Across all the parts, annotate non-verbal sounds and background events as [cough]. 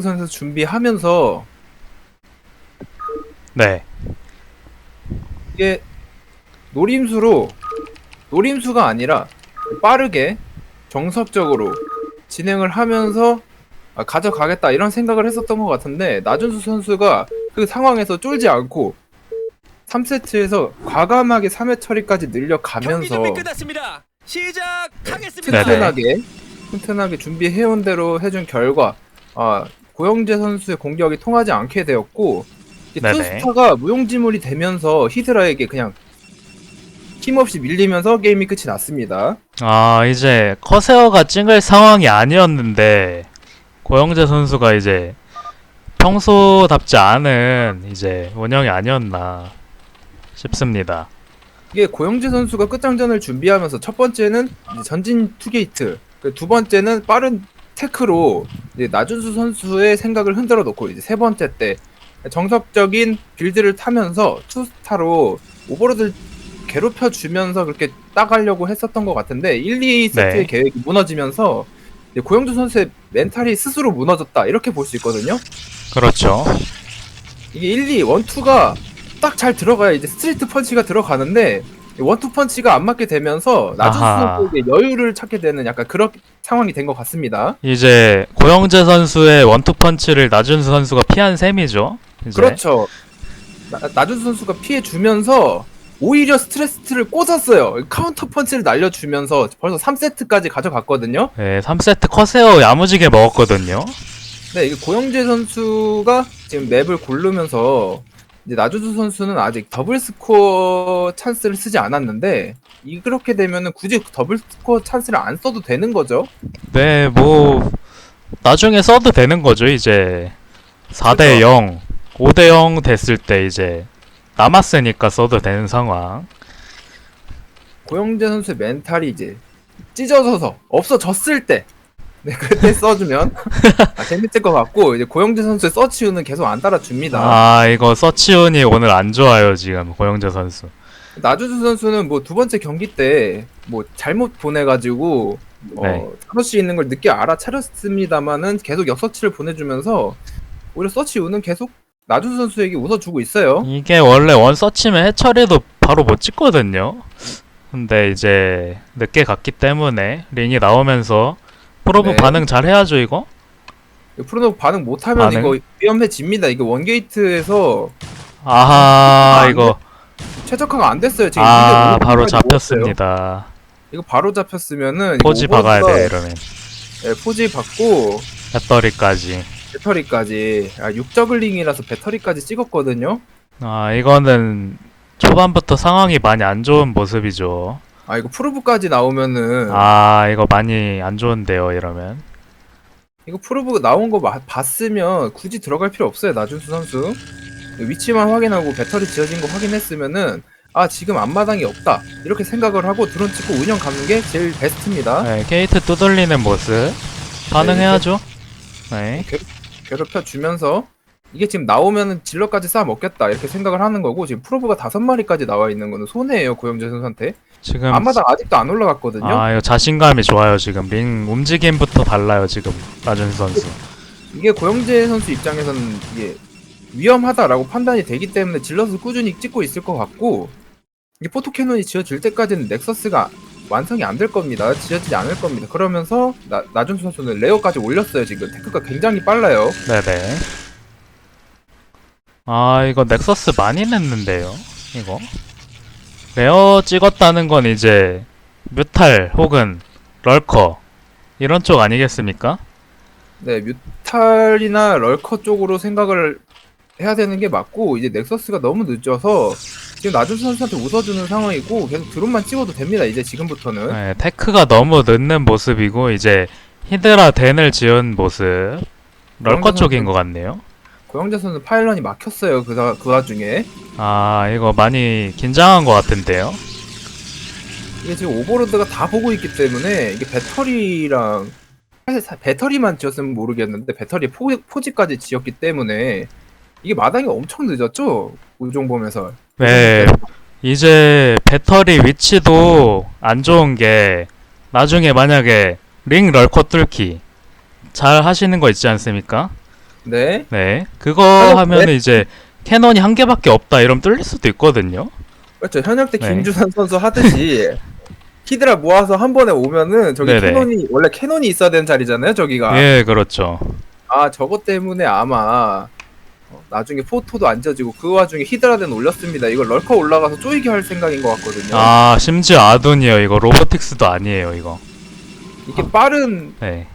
선수 준비하면서 네. 이게 노림수로 노림수가 아니라 빠르게 정석적으로 진행을 하면서 아, 가져가겠다 이런 생각을 했었던 것 같은데 나준수 선수가 그 상황에서 쫄지 않고 3세트에서 과감하게 3회 처리까지 경기 늘려가면서 준비 끝났습니다. 시작하겠습니다. 네 네. 튼튼하게 튼튼하게 준비해온 대로 해준 결과 아, 고영재 선수의 공격이 통하지 않게 되었고 이제 네네. 투스타가 무용지물이 되면서 히드라에게 그냥 힘없이 밀리면서 게임이 끝이 났습니다. 아, 이제 커세어가 찍을 상황이 아니었는데 고영재 선수가 이제 평소답지 않은 이제 운영이 아니었나 싶습니다. 이게 고영재 선수가 끝장전을 준비하면서 첫 번째는 전진 투게이트, 그두 번째는 빠른 테크로 이제 나준수 선수의 생각을 흔들어 놓고 이제 세 번째 때 정석적인 빌드를 타면서 투스타로 오버로드를 괴롭혀 주면서 그렇게 따가려고 했었던 것 같은데 1, 2세트의 네. 계획이 무너지면서 고영주 선수의 멘탈이 스스로 무너졌다 이렇게 볼 수 있거든요. 그렇죠. 이게 1, 2, 1, 2가 딱 잘 들어가야 이제 스트레이트 펀치가 들어가는데 원투 펀치가 안 맞게 되면서 나준수 아하. 선수에게 여유를 찾게 되는 약간 그런 상황이 된 것 같습니다. 이제 고영재 선수의 원투펀치를 나준수 선수가 피한 셈이죠. 이제. 그렇죠. 나, 나준수 선수가 피해 주면서 오히려 스트레스를 꽂았어요. 카운터 펀치를 날려주면서 벌써 3세트까지 가져갔거든요. 네, 3세트 커세어 야무지게 먹었거든요. 네, 이게 고영재 선수가 지금 맵을 고르면서 이제 나주수 선수는 아직 더블 스코어 찬스를 쓰지 않았는데 이렇게 되면은 굳이 더블 스코어 찬스를 안 써도 되는 거죠. 네, 뭐 나중에 써도 되는 거죠. 이제 4대 0, 5대 0 됐을 때 이제 남았으니까 써도 되는 상황. 고영재 선수의 멘탈이 이제 찢어져서 없어졌을 때 네, 그때 써주면 아, 재밌을 것 같고 이제 고영재 선수의 서치우는 계속 안 따라줍니다. 아, 이거 서치훈이 오늘 안 좋아요, 지금 고영재 선수. 나주수 선수는 뭐 두 번째 경기 때 뭐 잘못 보내가지고 네. 어, 서치 있는 걸 늦게 알아차렸습니다만은 계속 역서치를 보내주면서 오히려 서치 우는 계속 나주수 선수에게 웃어주고 있어요. 이게 원래 원 서치면 해처리도 바로 못 찍거든요. 근데 이제 늦게 갔기 때문에 링이 나오면서 프로브 네. 반응 잘 해야죠, 이거? 프로노 반응 못하면 반응? 이거 위험해집니다. 이거 원게이트에서 아하, 안 이거 최적화가 안 됐어요. 지금 아, 2대 5 바로. 잡혔습니다. 이거 바로 잡혔으면은 포지 박아야 돼, 이러면. 네, 포지 받고 배터리까지. 배터리까지 아 6저글링이라서 배터리까지 찍었거든요. 아, 이거는 초반부터 상황이 많이 안 좋은 모습이죠. 아 이거 프로브까지 나오면은 아, 이거 많이 안 좋은데요, 이러면. 이거 프로브 나온 거 마- 봤으면 굳이 들어갈 필요 없어요 나준수 선수 위치만 확인하고 배터리 지어진 거 확인했으면은 아 지금 앞마당이 없다 이렇게 생각을 하고 드론 찍고 운영 가는 게 제일 베스트입니다 네, 게이트 두들리는 모습. 반응해야죠. 네. 괴롭혀 주면서 이게 지금 나오면은 질러까지 쌓아 먹겠다 이렇게 생각을 하는 거고 지금 프로브가 다섯 마리까지 나와 있는 거는 손해예요 고영재 선수한테 지금 앞마당 아직도 안 올라갔거든요 아 이거 자신감이 좋아요 지금 링 움직임부터 달라요 지금 나준수 선수 이게 고영재 선수 입장에서는 이게 위험하다라고 판단이 되기 때문에 질럿을 꾸준히 찍고 있을 것 같고 이게 포토캐논이 지어질 때까지는 넥서스가 완성이 안 될 겁니다. 지어지지 않을 겁니다. 그러면서 나, 나준수 선수는 레어까지 올렸어요. 지금 테크가 굉장히 빨라요. 네네 아 이거 넥서스 많이 냈는데요 이거 레어 찍었다는 건 이제 뮤탈 혹은 럴커 이런 쪽 아니겠습니까? 네, 뮤탈이나 럴커 쪽으로 생각을 해야 되는 게 맞고 이제 넥서스가 너무 늦어서 지금 나준수 선수한테 웃어주는 상황이고 계속 드론만 찍어도 됩니다. 이제 지금부터는 네, 테크가 너무 늦는 모습이고 이제 히드라 덴을 지은 모습 럴커 쪽인 것 같네요 고영재 선수 파일런이 막혔어요. 그, 사- 그 와중에 아 이거 많이 긴장한 것 같은데요 이게 지금 오버로드가 다 보고 있기 때문에 이게 배터리랑 사실 사- 배터리만 지었으면 모르겠는데 배터리 포, 포지까지 지었기 때문에 이게 마당이 엄청 늦었죠 우종범에서 네, 이제 배터리 위치도 안 좋은 게 나중에 만약에 링 럴커 뚫기 잘 하시는 거 있지 않습니까? 네. 네. 그거 현역 하면은 이제 캐논이 한 개밖에 없다 이러면 뚫릴 수도 있거든요. 그렇죠. 현역 때 네. 김주산 선수 하듯이 [laughs] 히드라 모아서 한 번에 오면은 저기 네네. 캐논이 원래 캐논이 있어야 되는 자리잖아요. 저기가. 예, 그렇죠. 아 저것 때문에 아마 어, 나중에 포토도 안 져지고 그 와중에 히드라덴 올렸습니다. 이거 럴커 올라가서 쪼이게 할 생각인 것 같거든요. 아, 심지어 아둔이요. 이거 로보틱스도 아니에요, 이거. 이게 빠른 네.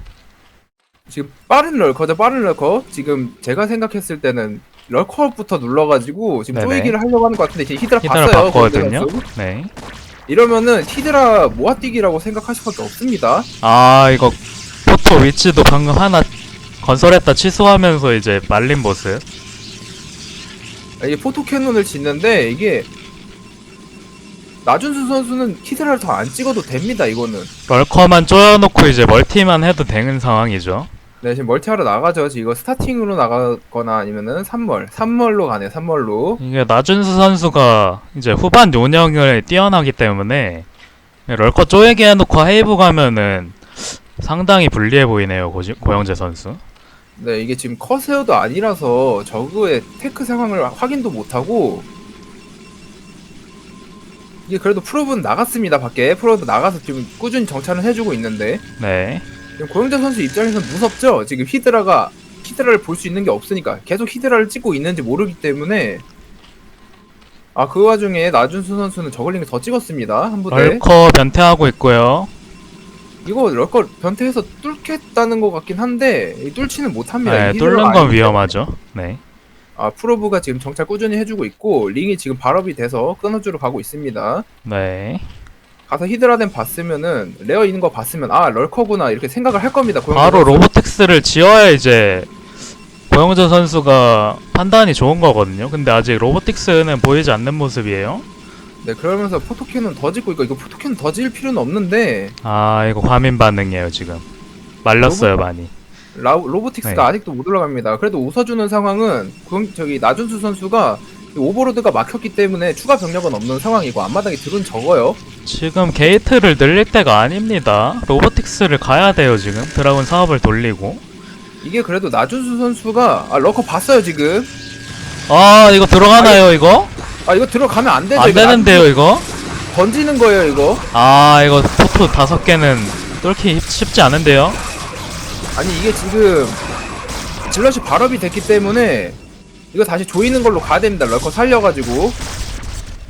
지금 빠른 럴커죠. 빠른 럴커. 지금 제가 생각했을 때는 럴커부터 눌러가지고 지금 네네. 쪼이기를 하려고 하는 것 같은데 지금 히드라 히드라 봤어요. 봤거든요. 네. 이러면은 히드라 모아뛰기라고 생각하실 수밖에 없습니다. 아, 이거 포토 위치도 방금 하나 건설했다 취소하면서 이제 말린 모습. 아, 이게 포토 캐논을 짓는데 이게 나준수 선수는 히드라를 더 안 찍어도 됩니다. 이거는. 럴커만 쪼여놓고 이제 멀티만 해도 되는 상황이죠. 네, 지금 멀티하러 나가죠. 지금 이거 스타팅으로 나가거나 아니면은 3멀. 3멀로 가네요. 3멀로. 이게 나준수 선수가 이제 후반 요령을 뛰어나기 때문에 럴커 쪼개게 해놓고 하이브 가면은 상당히 불리해 보이네요 고지, 고영재 선수. 네, 이게 지금 커세어도 아니라서 저그의 테크 상황을 확인도 못하고 이게 그래도 프로브는 나갔습니다. 밖에. 프로브 나가서 지금 꾸준히 정찰을 해주고 있는데 네. 지금 고영재 선수 입장에서는 무섭죠. 지금 히드라가 히드라를 볼 수 있는 게 없으니까 계속 히드라를 찍고 있는지 모르기 때문에 아 그 와중에 나준수 선수는 저글링을 더 찍었습니다. 한 부대. 럴커 변태하고 있고요. 이거 럴거 변태해서 뚫겠다는 것 같긴 한데 이 뚫지는 못합니다. 네, 이 뚫는 히드라가 건 아니기 위험하죠. 네. 아 프로브가 지금 정찰 꾸준히 해주고 있고 링이 지금 발업이 돼서 끊어주러 가고 있습니다. 네. 가서 히드라덴 봤으면은 레어 있는 거 봤으면 아 럴커구나 이렇게 생각을 할 겁니다. 바로 선수. 로보틱스를 지어야 이제 고영재 선수가 판단이 좋은 거거든요. 근데 아직 로보틱스는 보이지 않는 모습이에요. 네 그러면서 포토캔은 더 짓고 있고 이거 포토캔 더 지을 필요는 없는데 아 이거 과민 반응이에요 지금. 말렸어요 많이. 라, 로보틱스가 네. 아직도 못 올라갑니다. 그래도 웃어주는 상황은 그, 저기 나준수 선수가 이 오버로드가 막혔기 때문에 추가 병력은 없는 상황이고 앞마당에 드론 적어요. 지금 게이트를 늘릴 때가 아닙니다. 로보틱스를 가야 돼요 지금. 드라군 사업을 돌리고. 이게 그래도 나준수 선수가 아 럴커 봤어요 지금. 아 이거 들어가나요 이거? 아 이거 들어가면 안 되죠. 안 이거 되는데요 이거? 던지는 거예요 이거. 아 이거 포토 다섯 개는 뚫기 쉽- 쉽지 않은데요? 아니 이게 지금 질럿이 발업이 됐기 때문에 이거 다시 조이는 걸로 가야 됩니다. 럴커 살려가지고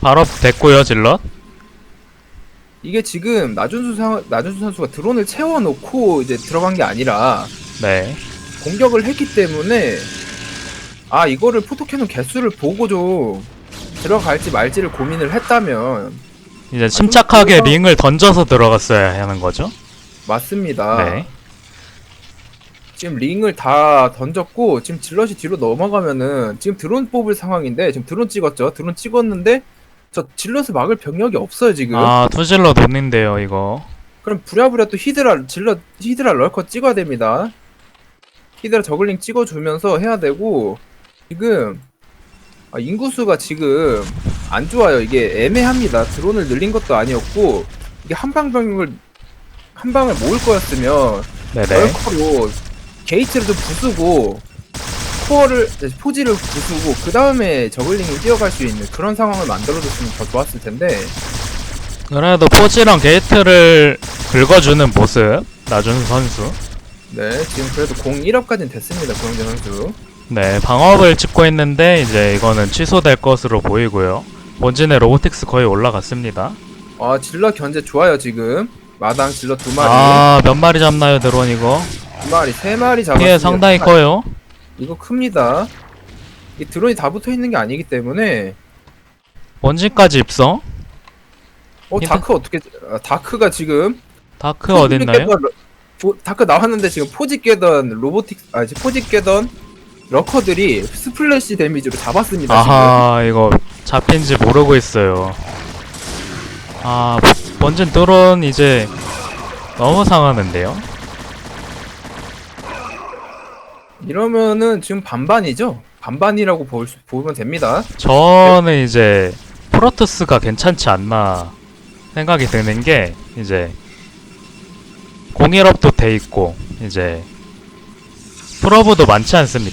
바로 됐고요 질럿. 이게 지금 나준수 상 나준수 선수가 드론을 채워놓고 이제 들어간 게 아니라 네. 공격을 했기 때문에 아 이거를 포토캐논 개수를 보고 좀 들어갈지 말지를 고민을 했다면 이제 침착하게 링을 던져서 들어갔어야 하는 거죠. 맞습니다. 네. 지금 링을 다 던졌고 지금 질럿이 뒤로 넘어가면은 지금 드론 뽑을 상황인데 지금 드론 찍었죠. 드론 찍었는데 저 질럿을 막을 병력이 없어요 지금. 아 투질러 돈인데요 이거. 그럼 부랴부랴 또 히드라 질럿 히드라 럴커 찍어야 됩니다. 히드라 저글링 찍어주면서 해야 되고 지금 아, 인구수가 지금 안 좋아요. 이게 애매합니다. 드론을 늘린 것도 아니었고 이게 한방 병력을 한 방을 모을 거였으면 네네. 럴커로 게이트를 좀 부수고 코어를 포지를 부수고 그 다음에 저글링이 뛰어갈 수 있는 그런 상황을 만들어줬으면 더 좋았을 텐데 그래도 포지랑 게이트를 긁어주는 모습 나준수 선수. 네 지금 그래도 공 1업까지는 됐습니다 고영재 선수 네 방업을 찍고 있는데 이제 이거는 취소될 것으로 보이고요. 본진의 로보틱스 거의 올라갔습니다. 아 질러 견제 좋아요 지금 마당 질러 두 마리 아 몇 마리 잡나요 드론 이거? 두 마리 세 마리 잡았습니다 피해 상당히 커요. 이거 큽니다 이 드론이 다 붙어 있는 게 아니기 때문에 본진까지 입성. 어 힌트? 다크 어떻게 아, 다크가 지금 다크 어딨나요? 깨던 러- 보- 다크 나왔는데 지금 포지 깨던 로보틱 아 지금 포지 깨던 러커들이 스플래시 데미지로 잡았습니다 아하 이거 잡힌지 모르고 있어요. 아 본진 드론 이제 너무 상하는데요. 지금 이러면은 지금 반반이죠 반반이라고 볼 수- 보면 됩니다 저는 이제 프로토스가 괜찮지 않나 생각이 드는 게 이제 공일업도 돼 있고 이제 프로브도 많지 않습니까?